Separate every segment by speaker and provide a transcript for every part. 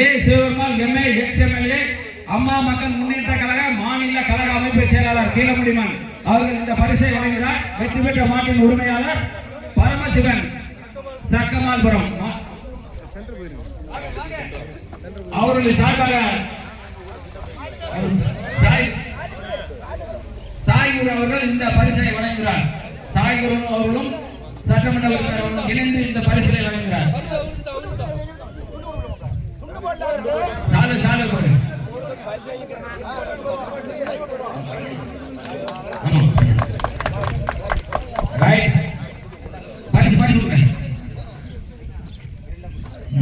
Speaker 1: A Sivaperumal MA ex MLA Amma Makkal Munnetra கழக மாநில கழக அமைப்பு செயலாளர் கீழமுடிமன். அவர்கள் இந்த பரிசை வழங்கினார் வெற்றி பெற்ற மாட்டின் உரிமையாளர் பரமசிவன் சக்கமால்புரம். அவர்கள் சார்பாக சாய்குரு அவர்கள் இந்த பரிசை வழங்குகிறார். சாய்குரு அவர்களும் சட்டமன்ற உறுப்பினர் அவர்களும் இணைந்து இந்த பரிசை வழங்குகிறார். சாலு சாலு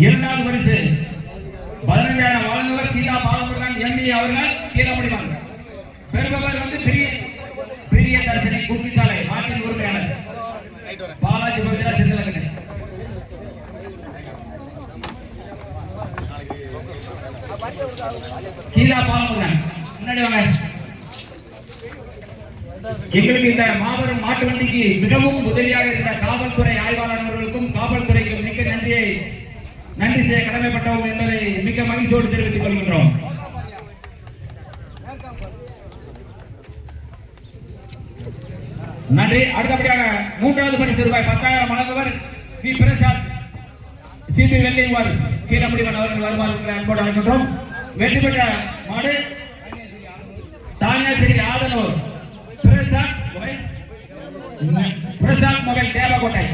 Speaker 1: இரண்டாவது பரிசு பதினஞ்சாயிரம் வழங்குவர் கீழா பாலமுருகன் எம்பி அவர்கள் கீழே முடிவாங்க வந்து பெரிய பெரிய தரிசனை குட்டிச்சாலை கீழா பாருங்க முன்னாடி வாங்க. எங்களுக்கு இந்த மாபெரும் மாட்டு வண்டிக்கு மிகவும் உதவியாக இருந்த காவல்துறை ஆய்வாளர் அவர்களுக்கும் காவல்துறைக்கு மிக்க நன்றியை நன்றி செய்ய கடமைப்பட்டோம் என்பதை மிக்க மகிழ்ச்சியோடு தெரிவித்துக் கொள்கின்றோம். நன்றி. அடுத்தபடியாக மூன்றாவது பரிசு ரூபாய் பத்தாயிரம் வழங்குவர் பி பிரசாத் சிபி வெள்ளிங்வர் கீழமுடிவன் அவர்கள் வருவார் என்ற அன்போடு அழைக்கின்றோம். வெற்றி பெற்ற மாடு தானியாசிரி ஆதனூர். பிரசாத் பிரசாத் மொபைல் தேவக்கோட்டை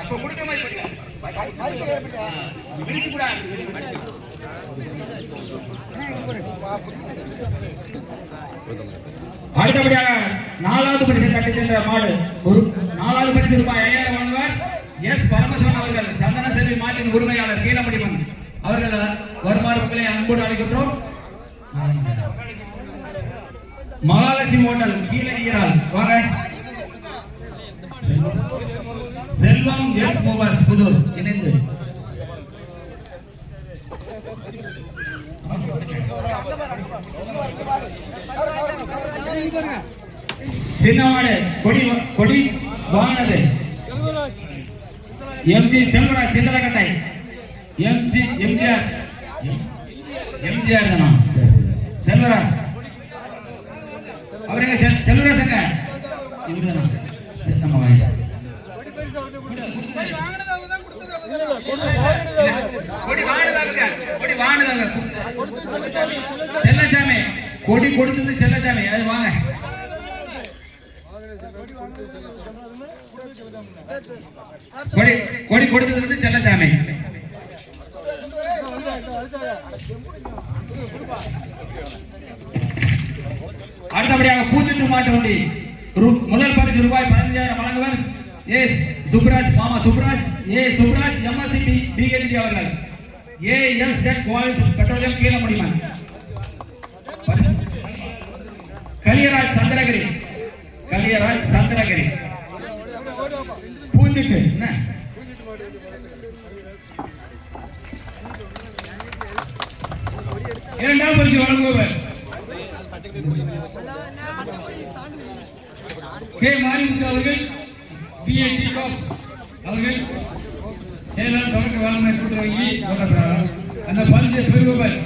Speaker 1: அப்போ மாதிரி விரிச்சு அடுத்தபடியாக நாலாவது பரிசு கட்டி சென்ற மாடு ஒரு நாலாவது பரிசு ரூபாய் ஐயாயிரம் வழங்குவார் எஸ் பரமசிவன் அவர்கள் சந்தன செல்வி மாட்டின் உரிமையாளர் கீழமணிமன் அவர்கள் வருமாறு மக்களை அன்போடு அழைக்கின்றோம். மகாலட்சுமி ஹோட்டல் கீழகிரால் வாங்க. செல்வம் எஸ் மூவர்ஸ் புதூர் இணைந்து. சின்னமாடு கொடி கொடி வாங்கினது MG Selvaraj Chinthalakattai MG MGR. MGR தானா? செல்வராஜ். அவருங்க செல்- செல்வராஜ் எங்க? இவருதானா நம்ம வாங்கி கொடி கொடுத்தது செல்லச்சாமி. அது வாங்க. கொடி கொடி கொடுத்தது செல்லசாமி. அடுத்தபடியாக பூச்சிட்டு மாட்டு வண்டி. முதல் பரிசு ரூபாய் பதினஞ்சாயிரம் வழங்குவர். ஏ சுப்ராஜ் மாமா Subraj. A Subraj MSc PhD அவர்கள். ஏ எஸ் எட் குவாலிஸ் பெட்ரோலியம் கீழ முடியுமா கலியராஜ் சந்திரகிரி. கலியராஜ் சந்திரகிரி. பூந்திட்டு என்ன? இரண்டாம் பரிசு வழங்குவர் கே. மாரிமுத்து அவர்கள் பிஎன்டி அவர்கள் செயலாளர் தொடக்க வேளாண்மை கூட்டுறவு கொண்டாடுறார் அந்த பரிசை பெறுபவர்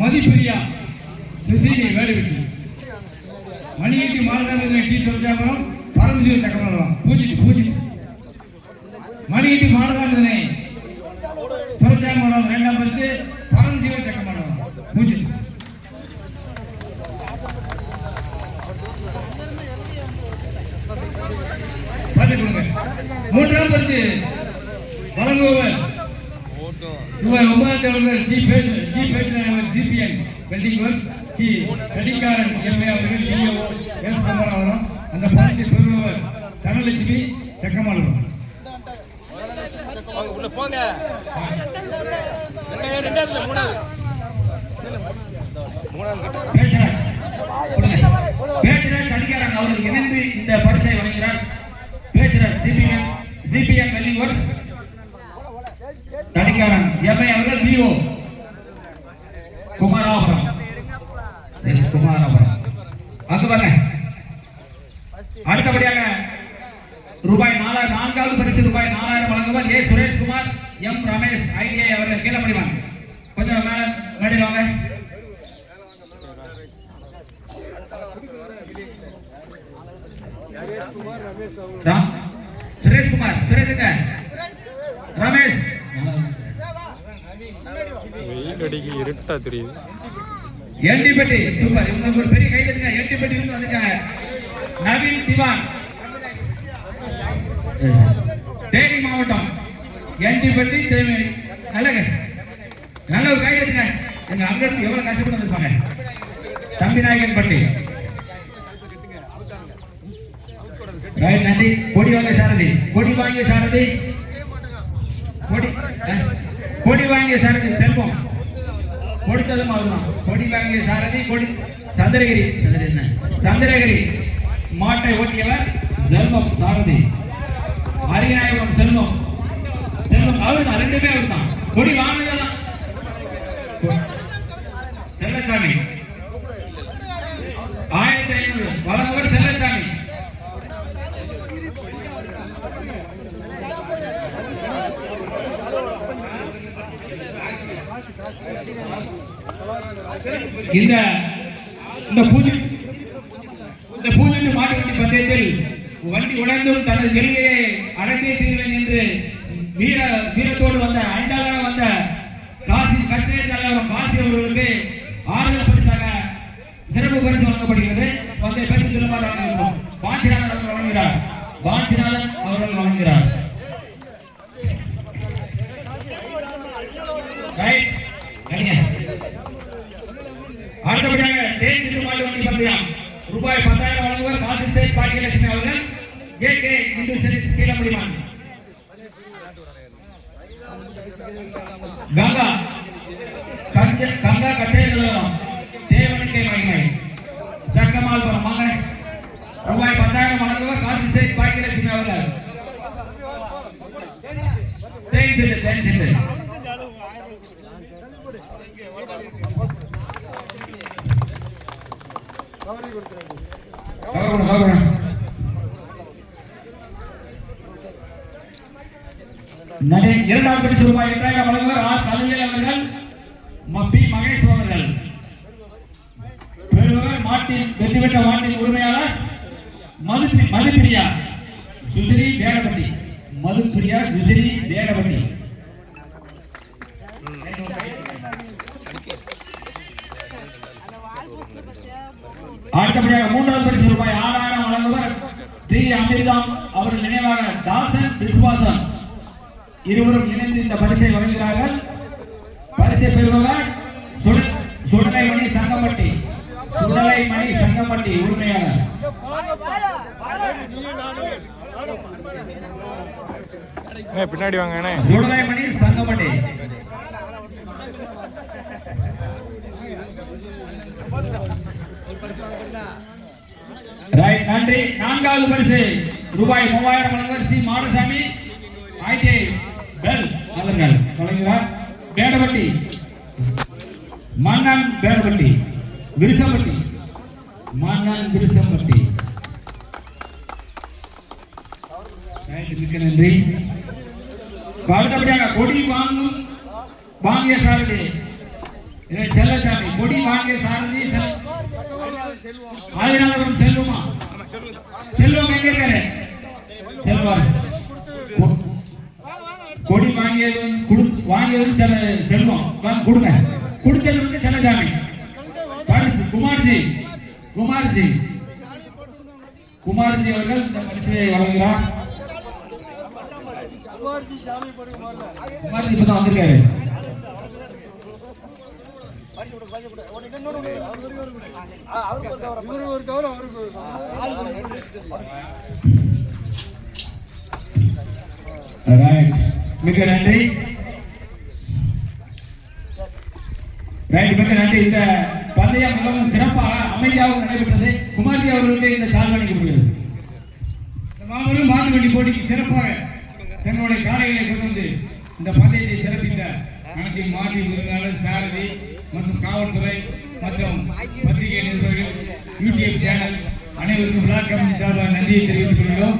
Speaker 1: மதிப்பிரியா சுசீலி வேலுவிட்டி. மணியட்டி மாநகர டி தொழிற்சாபரம் பரமசிவ சக்கரம் பூஜிட்டு பூஜிட்டு. மணியட்டி மாநகரனை தொழிற்சாபரம் இரண்டாம் பரிசு பரமசிவ சக்கரம் பூஜிட்டு. மூன்றாம் பரிசு வழங்குபவர் ஒன்பதாயிரத்தி ஐநூறு ஜி பேஸ் ஜி base GPN welding work C Vedikkaran MA அவர்கள் டிஓ எஸ் சமரவரம் அந்த பரிசு பெறுபவர் தனலட்சுமி
Speaker 2: போங்க உள்ள போங்க. ரெண்டாவது மூணாவது.
Speaker 1: பேச்சராஜ் அடிக்காரன் அவர்கள் இணைந்து இந்த பரிசை வழங்குகிறார். Pecharaj CPN welding works Thadikkaran MI அவர்கள் பிஓ குமாராபுரம் குமாராபுரம் அங்க பாருங்க. அடுத்தபடியாக ரூபாய் நாலாயிரம் நான்காவது பரிசு ரூபாய் நாலாயிரம் வழங்குவர். A Sureshkumar M Ramesh ITI அவர்கள் கீழே முடிவாங்க கொஞ்சம் மேல மேடையில் வாங்க. சுரேஷ்குமார் சுரேஷுங்க ரமேஷ்.
Speaker 3: இருட்டா தெரியுது.
Speaker 1: என்டிபட்டி சூப்பர். இவங்களுக்கு ஒரு பெரிய கை தட்டுங்க. என்டிபட்டி இருந்து வந்துட்டாங்க. நவீன் திவான். தேனி மாவட்டம். என்டிபட்டி தேனி. நல்ல நல்ல ஒரு கை தட்டுங்க. எங்க அங்க எவ்வளவு கஷ்டப்பட்டு வந்திருப்பாங்க. தம்பிநாயகன் பட்டி ரைட் நன்றி. கொடி வாங்கிய சாரதி. கொடி வாங்கிய சாரதி. கொடி கொடி வாங்கிய சாரதி. செல்வம். கொடுத்ததும் அவர்தான். கொடி வாங்கிய சாரதி கொடி சந்திரகிரி. சந்திரகிரி. என்ன? சந்திரகிரி மாட்டை ஓட்டியவர் செல்வம் சாரதி. அரியநாயகம் செல்வம். செல்வம் அவர்தான். ரெண்டுமே அவர்தான். கொடி வாங்கினதான் செல்லசாமி ஆயிரத்தி ஐநூறு வழங்குவர் செல்லசாமி இந்த இந்த பூஜை இந்த பூஜை மாட்டு பந்தயத்தில் வண்டி உடைந்தும் தனது எல்லையை அடக்கிய தீர்வேன் என்று வீர வீரத்தோடு வந்த ஐந்தாளாக வந்த காசி கச்சேரி தலைவர் காசி அவர்களுக்கு ஆறுதல் பரிசாக சிறப்பு பரிசு வழங்கப்படுகிறது. பந்தய பெற்று திரும்ப வழங்குகிறோம் பாஞ்சிநாதன் அவர்கள் வழங்குகிறார். பாஞ்சிநாதன் அவர்கள் வழங்குகிறார் ரைட் அடிங்க அடுத்தபடியாக தேன் திருமாவளி ரூபாய் பத்தாயிரம் வழங்குவர் காசி ஸ்டேட் பாக்கியலட்சுமி அவர்கள். கே கே இந்து சர்வீஸ் கீழப்படிமான் கங்கா கஞ்ச கங்கா கச்சேரி நிலவரம் தேவனுக்கே மகிமை. சக்கமால்புரம் வாங்க ரூபாய் பத்தாயிரம் வழங்குவர் காசி ஸ்டேட் பாக்கியலட்சுமி அவர்கள். தேன் சிட்டு தேன் சிட்டு கவர்மெண்ட் நடை இரண்டாம் பரிசு ரூபாய் எட்டாயிரம் வழங்குவர் ஆர் கலைஞர் அவர்கள் ம- பி. மகேஷ் அவர்கள். பெறுவர் மாட்டின் வெற்றி பெற்ற மாட்டின் உரிமையாளர் மது மதுப்பிரியா சுசிரி வேடபட்டி. மதுப்பிரியா சுசிரி வேடபட்டி. அடுத்தபடியாக மூன்றாவது பரிசு ரூபாய் ஆறாயிரம் வழங்குவர் ஸ்ரீ அமிர்தம் அவர்கள் நினைவாக தாசன் விஸ்வாசன் இருவரும் இணைந்து இந்த பரிசை வழங்குகிறார்கள். பரிசை பெறுபவர் சுட- சுடலைமணி சங்கமட்டி சுடலைமணி சங்கமட்டி உரிமையாளர்.
Speaker 3: பின்னாடி வாங்க
Speaker 1: சுடலைமணி சங்கமட்டி ரைட் நன்றி. நான்காவது பரிசு. ரூபாய் மூவாயிரம் வழங்குவர் சி. மாடசாமி. ஐடிஐ பெல் அவர்கள். வழங்குகிறார். பேடபட்டி. மன்னன் பேடபட்டி. விருசம்பட்டி. மன்னன் விருசம்பட்டி. மிக்க நன்றி. அடுத்தபடியாக கொடி வாங்கும் வாங்கிய சாரதி செல்லசாமி கொடி வாங்கிய சாரதி ஆதிநாதபுரம் செல்வமா செல்வம் எங்க இருக்காரு? செல்வார். கொடி வாங்கியதும் குடு வாங்கியதும் செல்ல செல்வம். கொடுங்க. கொடுத்தது வந்து செல்லசாமி குமார்ஜி. குமார்ஜி. குமார்ஜி அவர்கள் இந்த பரிசை வழங்குகிறார். குமார்ஜி இப்பதான் வந்திருக்காரு.
Speaker 4: இவரு ஒரு கவனம் அவருக்கு ஒரு கவனம்
Speaker 1: நன்றி. ரைட் மிக்க நன்றி. இந்த பந்தயம் மிகவும் சிறப்பாக அமைதியாக நடைபெற்றது. குமார்ஜி அவர்களுக்கு இந்த சால் கொடுக்கிறது இந்த மாபெரும் மாட்டு வண்டி போட்டிக்கு சிறப்பாக தங்களுடைய காலைகளை கொண்டு வந்து இந்த பந்தயத்தை சிறப்பித்த அனைத்து மாற்றி விருந்தாளர் சாரதி மற்றும் காவல்துறை மற்றும் பத்திரிகை நிருபர்கள் யூடியூப் சேனல் அனைவருக்கும் விழா கமிட்டி சார்பாக நன்றியை தெரிவித்துக் கொள்கிறோம்.